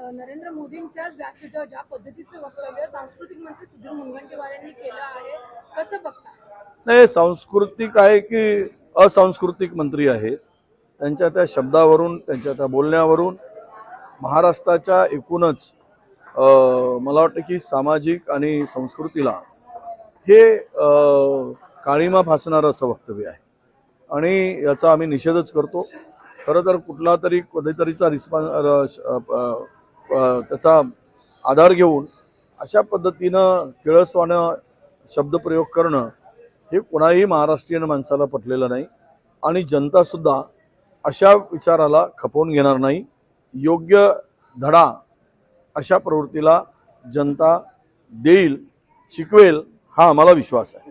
नरेंद्र मोदींच्याच व्यासपीठावर ज्या पद्धतीचं वक्तव्य सांस्कृतिक मंत्री सुधीर मुनगंटीवार यांनी केलं आहे कसं बघता? नाही सांस्कृतिक आहे की असांस्कृतिक मंत्री आहेत. त्यांच्या त्या शब्दावरून त्यांच्या त्या बोलण्यावरून महाराष्ट्राच्या एकूणच मला वाटतं की सामाजिक आणि संस्कृतीला हे काळीमा फासणारं असं वक्तव्य आहे. आणि याचा आम्ही निषेधच करतो. खरं तर कुठला तरी कधीतरीचा रिस्पॉन्स त्याचा आधार घेऊन अशा पद्धतीनं किळसवानं शब्दप्रयोग करणं हे कोणाही महाराष्ट्रीयन माणसाला पटलेलं नाही आणि जनतासुद्धा अशा विचाराला खपवून घेणार नाही. योग्य धडा अशा प्रवृत्तीला जनता देईल शिकवेल हा आम्हाला विश्वास आहे.